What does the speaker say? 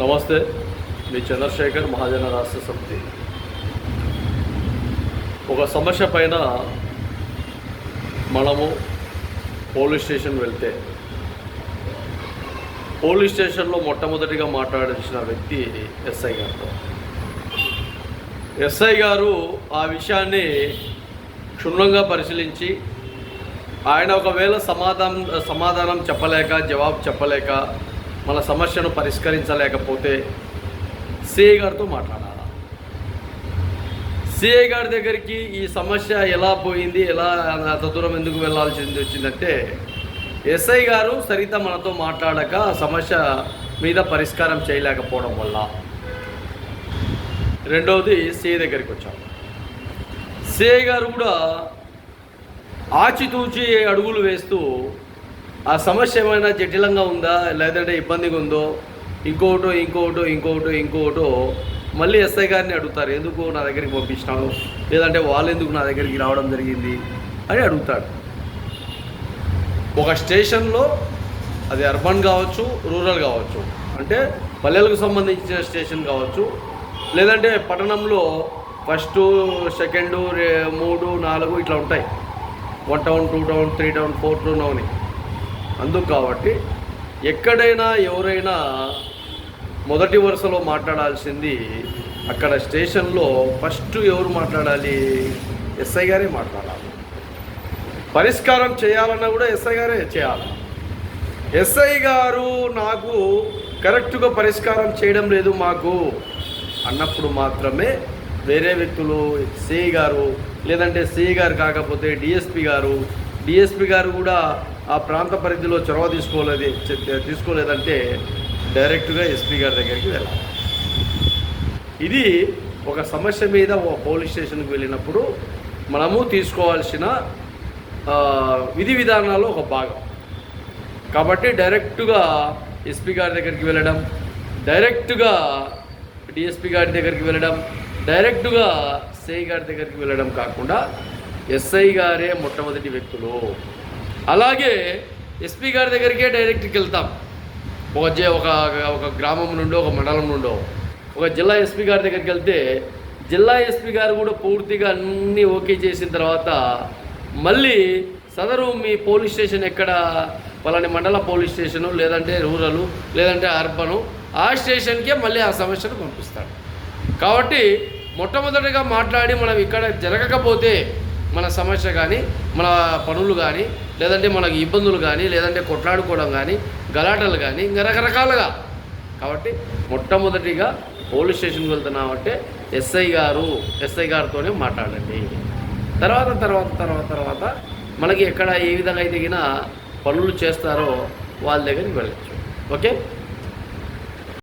నమస్తే మీ చంద్రశేఖర్ మహాజన రాష్ట్ర సమితి. ఒక సమస్య పైన మనము పోలీస్ స్టేషన్ వెళ్తే పోలీస్ స్టేషన్లో మొట్టమొదటిగా మాట్లాడాల్సిన వ్యక్తి ఎస్ఐ గారితో. ఎస్ఐ గారు ఆ విషయాన్ని క్షుణ్ణంగా పరిశీలించి ఆయన ఒకవేళ సమాధానం సమాధానం చెప్పలేక జవాబు చెప్పలేక మన సమస్యను పరిష్కరించలేకపోతే సిఐ గారితో మాట్లాడాలి? సిఐ గారి దగ్గరికి ఈ సమస్య ఎలా పోయింది ఎలా అంత దూరం ఎందుకు వెళ్ళాల్సి వచ్చిందంటే ఎస్ఐ గారు సరిత మనతో మాట్లాడక సమస్య మీద పరిష్కారం చేయలేకపోవడం వల్ల. రెండవది సిఐ దగ్గరికి వచ్చాం. సిఐ గారు కూడా ఆచితూచి అడుగులు వేస్తూ ఆ సమస్య ఏమైనా జటిలంగా ఉందా? లేదంటే ఇబ్బందిగా ఉందో? ఇంకోటో ఇంకోటో ఇంకోటో ఇంకోటో మళ్ళీ ఎస్ఐ గారిని అడుగుతారు. ఎందుకు నా దగ్గరికి పంపించినావు? లేదంటే వాళ్ళు ఎందుకు నా దగ్గరికి రావడం జరిగింది అని అడుగుతాడు ఒక స్టేషన్లో అది అర్బన్ కావచ్చు రూరల్ కావచ్చు. అంటే పల్లెలకు సంబంధించిన స్టేషన్ కావచ్చు. లేదంటే పట్టణంలో ఫస్ట్ సెకండు మూడు నాలుగు ఇట్లా ఉంటాయి. One town two town three town four town అని. అందుకు కాబట్టి ఎక్కడైనా ఎవరైనా మొదటి వరుసలో మాట్లాడాల్సింది అక్కడ స్టేషన్లో ఫస్ట్ ఎవరు మాట్లాడాలి? ఎస్ఐ గారే మాట్లాడాలి. పరిష్కారం చేయాలన్నా కూడా ఎస్ఐ గారే చేయాలి. ఎస్ఐ గారు నాకు కరెక్ట్గా పరిష్కారం చేయడం లేదు మాకు అన్నప్పుడు మాత్రమే వేరే వ్యక్తులు సిఐ గారు లేదంటే సిఐ గారు కాకపోతే డిఎస్పి గారు డిఎస్పి గారు కూడా ఆ ప్రాంత పరిధిలో చొరవ తీసుకోలేదు తీసుకోలేదంటే డైరెక్ట్గా ఎస్పీ గారి దగ్గరికి వెళ్ళాలి. ఇది ఒక సమస్య మీద ఒక పోలీస్ స్టేషన్కి వెళ్ళినప్పుడు మనము తీసుకోవాల్సిన విధి విధానాల్లో ఒక భాగం. కాబట్టి డైరెక్ట్గా ఎస్పీ గారి దగ్గరికి వెళ్ళడం డైరెక్ట్గా డిఎస్పీ గారి దగ్గరికి వెళ్ళడం డైరెక్ట్గా సిఐ గారి దగ్గరికి వెళ్ళడం కాకుండా ఎస్ఐ గారే మొట్టమొదటి వ్యక్తులు. అలాగే ఎస్పీ గారి దగ్గరికే డైరెక్ట్కి వెళ్తాం ఒక జే ఒక ఒక గ్రామం నుండో ఒక మండలం నుండో. ఒక జిల్లా ఎస్పీ గారి దగ్గరికి వెళ్తే జిల్లా ఎస్పీ గారు కూడా పూర్తిగా అన్నీ ఓకే చేసిన తర్వాత మళ్ళీ సదరు మీ పోలీస్ స్టేషన్ ఎక్కడ? పలాని మండల పోలీస్ స్టేషను లేదంటే రూరల్ లేదంటే అర్బను ఆ స్టేషన్కే మళ్ళీ ఆ సమస్యను పంపిస్తాడు. కాబట్టి మొట్టమొదటిగా మాట్లాడి మనం ఇక్కడ జరగకపోతే మన సమస్య కానీ మన పనులు కానీ లేదంటే మనకి ఇబ్బందులు కానీ లేదంటే కొట్లాడుకోవడం కానీ గలాటలు కానీ ఇంకా రకరకాలుగా. కాబట్టి మొట్టమొదటిగా పోలీస్ స్టేషన్కి వెళ్తున్నామంటే ఎస్ఐ గారు ఎస్ఐ గారితోనే మాట్లాడండి. తర్వాత తర్వాత తర్వాత తర్వాత మనకి ఎక్కడ ఏ విధంగా అయితే పనులు చేస్తారో వాళ్ళ దగ్గరికి వెళ్ళచ్చు. ఓకే?